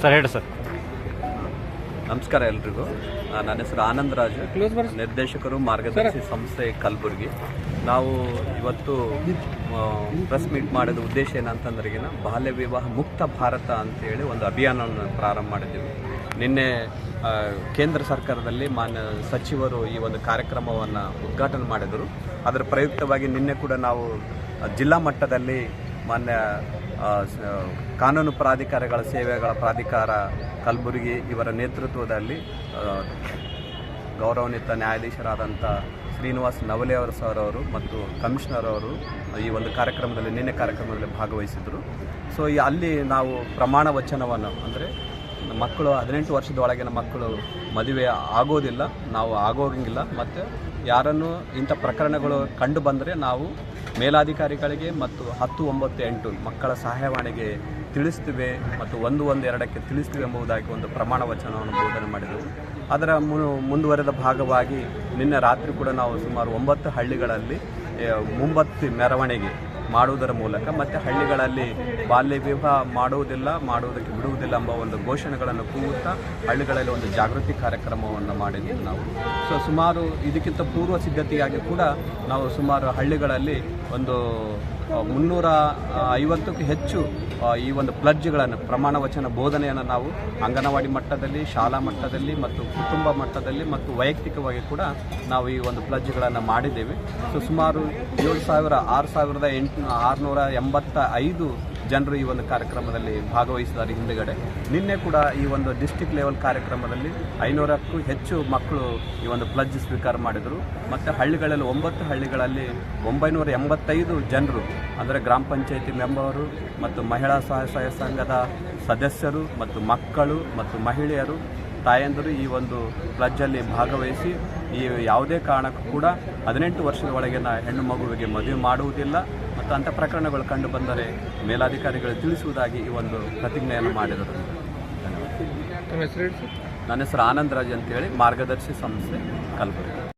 Sir ಹೇಳಿ sir. ನಮಸ್ಕಾರ ಎಲ್ರಿಗೂ. ನನ್ನ ಹೆಸರು ಆನಂದ್ ರಾಜು. ನಿರ್ದೇಶಕರು ಮಾರ್ಗದರ್ಶಿ ಸಂಸ್ಥೆ ಕಲಬುರಗಿ. ನಾವು ಇವತ್ತು ಪ್ರೆಸ್ ಮೀಟ್ ಮಾಡಿದ ಉದ್ದೇಶ ಏನಂತಂದ್ರೆ ಬಾಲ್ಯ ವಿವಾಹ ಮುಕ್ತ ಭಾರತ ಅಂತೇಳಿ ಒಂದು ಅಭಿಯಾನವನ್ನು ಪ್ರಾರಂಭ ಮಾಡಿದ್ದೀವಿ. ನಿನ್ನೆ ಕೇಂದ್ರ ಸರ್ಕಾರದಲ್ಲಿ ಮಾನ್ಯ ಸಚಿವರು ಈ ಒಂದು ಕಾರ್ಯಕ್ರಮವನ್ನು ಉದ್ಘಾಟನೆ ಮಾಡಿದರು. ಅದರ ಪ್ರಯುಕ್ತವಾಗಿ ನಿನ್ನೆ ಕೂಡ ನಾವು ಜಿಲ್ಲಾ ಮಟ್ಟದಲ್ಲಿ ಮಾನ್ಯ ಕಾನೂನು ಪ್ರಾಧಿಕಾರಗಳ ಸೇವೆಗಳ ಪ್ರಾಧಿಕಾರ ಕಲಬುರಗಿ ಇವರ ನೇತೃತ್ವದಲ್ಲಿ ಗೌರವಾನ್ವಿತ ನ್ಯಾಯಾಧೀಶರಾದಂಥ ಶ್ರೀನಿವಾಸ್ ನವಲೆ ಅವರು ಸರ್ ಅವರು ಮತ್ತು ಕಮಿಷನರ್ ಅವರು ಈ ಒಂದು ಕಾರ್ಯಕ್ರಮದಲ್ಲಿ, ನಿನ್ನೆ ಕಾರ್ಯಕ್ರಮದಲ್ಲಿ ಭಾಗವಹಿಸಿದರು. ಸೊ, ಈ ಅಲ್ಲಿ ನಾವು ಪ್ರಮಾಣ ವಚನವನ್ನು, ಅಂದರೆ ಮಕ್ಕಳು ಹದಿನೆಂಟು ವರ್ಷದ ಒಳಗಿನ ಮಕ್ಕಳು ಮದುವೆ ಆಗೋದಿಲ್ಲ, ನಾವು ಆಗೋಗಂಗಿಲ್ಲ ಮತ್ತು ಯಾರನ್ನು ಇಂಥ ಪ್ರಕರಣಗಳು ಕಂಡು ಬಂದರೆ ನಾವು ಮೇಲಾಧಿಕಾರಿಗಳಿಗೆ ಮತ್ತು ಹತ್ತು, ಒಂಬತ್ತು, ಎಂಟು ಮಕ್ಕಳ ಸಹಾಯವಾಣಿಗೆ ತಿಳಿಸ್ತೀವಿ ಮತ್ತು ಒಂದು ಒಂದು, ಎರಡಕ್ಕೆ ತಿಳಿಸ್ತೀವಿ ಎಂಬುದಾಗಿ ಒಂದು ಪ್ರಮಾಣ ವಚನವನ್ನು ಬೋಧನೆ ಮಾಡಿದೆವು. ಅದರ ಮುಂದುವರೆದ ಭಾಗವಾಗಿ ನಿನ್ನೆ ರಾತ್ರಿ ಕೂಡ ನಾವು ಸುಮಾರು ಒಂಬತ್ತು ಹಳ್ಳಿಗಳಲ್ಲಿ ಮುಂಬತ್ತಿ ಮೆರವಣಿಗೆ ಮಾಡುವುದರ ಮೂಲಕ ಮತ್ತು ಹಳ್ಳಿಗಳಲ್ಲಿ ಬಾಲ್ಯ ವಿವಾಹ ಮಾಡುವುದಿಲ್ಲ, ಮಾಡುವುದಕ್ಕೆ ಬಿಡುವುದಿಲ್ಲ ಎಂಬ ಒಂದು ಘೋಷಣೆಗಳನ್ನು ಕೂಗುತ್ತಾ ಹಳ್ಳಿಗಳಲ್ಲಿ ಒಂದು ಜಾಗೃತಿ ಕಾರ್ಯಕ್ರಮವನ್ನು ಮಾಡಿದ್ದೀವಿ ನಾವು. ಸೊ ಸುಮಾರು ಇದಕ್ಕಿಂತ ಪೂರ್ವ ಸಿದ್ಧತೆಯಾಗಿ ಕೂಡ ನಾವು ಸುಮಾರು ಹಳ್ಳಿಗಳಲ್ಲಿ ಒಂದು ಮುನ್ನೂರ ಐವತ್ತಕ್ಕೂ ಹೆಚ್ಚು ಈ ಒಂದು ಪ್ಲಡ್ಜ್ಗಳನ್ನು, ಪ್ರಮಾಣ ವಚನ ಬೋಧನೆಯನ್ನು ನಾವು ಅಂಗನವಾಡಿ ಮಟ್ಟದಲ್ಲಿ, ಶಾಲಾ ಮಟ್ಟದಲ್ಲಿ ಮತ್ತು ಕುಟುಂಬ ಮಟ್ಟದಲ್ಲಿ ಮತ್ತು ವೈಯಕ್ತಿಕವಾಗಿ ಕೂಡ ನಾವು ಈ ಒಂದು ಪ್ಲಡ್ಜ್ಗಳನ್ನು ಮಾಡಿದ್ದೇವೆ. ಸುಮಾರು ಏಳು ಸಾವಿರ, ಆರು ಸಾವಿರದ ಎಂಟು, ಆರುನೂರ ಎಂಬತ್ತ ಐದು ಜನರು ಈ ಒಂದು ಕಾರ್ಯಕ್ರಮದಲ್ಲಿ ಭಾಗವಹಿಸಿದ್ದಾರೆ ಹಿಂದುಗಡೆ. ನಿನ್ನೆ ಕೂಡ ಈ ಒಂದು ಡಿಸ್ಟಿಕ್ ಲೆವೆಲ್ ಕಾರ್ಯಕ್ರಮದಲ್ಲಿ ಐನೂರಕ್ಕೂ ಹೆಚ್ಚು ಮಕ್ಕಳು ಈ ಒಂದು ಪ್ಲಜ್ ಸ್ವೀಕಾರ ಮಾಡಿದರು. ಮತ್ತು ಹಳ್ಳಿಗಳಲ್ಲಿ ಒಂಬತ್ತು ಹಳ್ಳಿಗಳಲ್ಲಿ ಒಂಬೈನೂರ ಎಂಬತ್ತೈದು ಜನರು, ಅಂದರೆ ಗ್ರಾಮ ಪಂಚಾಯಿತಿ ಮೆಂಬರು ಮತ್ತು ಮಹಿಳಾ ಸ್ವಸಹಾಯ ಸಂಘದ ಸದಸ್ಯರು ಮತ್ತು ಮಕ್ಕಳು ಮತ್ತು ಮಹಿಳೆಯರು ತಾಯಂದಿರು ಈ ಒಂದು ಪ್ಲಜ್ಜಲ್ಲಿ ಭಾಗವಹಿಸಿ ಈ ಯಾವುದೇ ಕಾರಣಕ್ಕೂ ಕೂಡ ಹದಿನೆಂಟು ವರ್ಷದ ಒಳಗಿನ ಹೆಣ್ಣು ಮಗುವಿಗೆ ಮದುವೆ ಮಾಡುವುದಿಲ್ಲ. ಮತ್ತು ಅಂಥ ಪ್ರಕರಣಗಳು ಕಂಡು ಬಂದರೆ ಮೇಲಾಧಿಕಾರಿಗಳು ತಿಳಿಸುವುದಾಗಿ ಈ ಒಂದು ಪ್ರತಿಜ್ಞೆಯನ್ನು ಮಾಡಿದರು. ನನ್ನ ಹೆಸರು ಆನಂದ್ ರಾಜ್ ಅಂತೇಳಿ ಮಾರ್ಗದರ್ಶಿ ಸಂಸ್ಥೆ ಕಲಬುರಗಿ.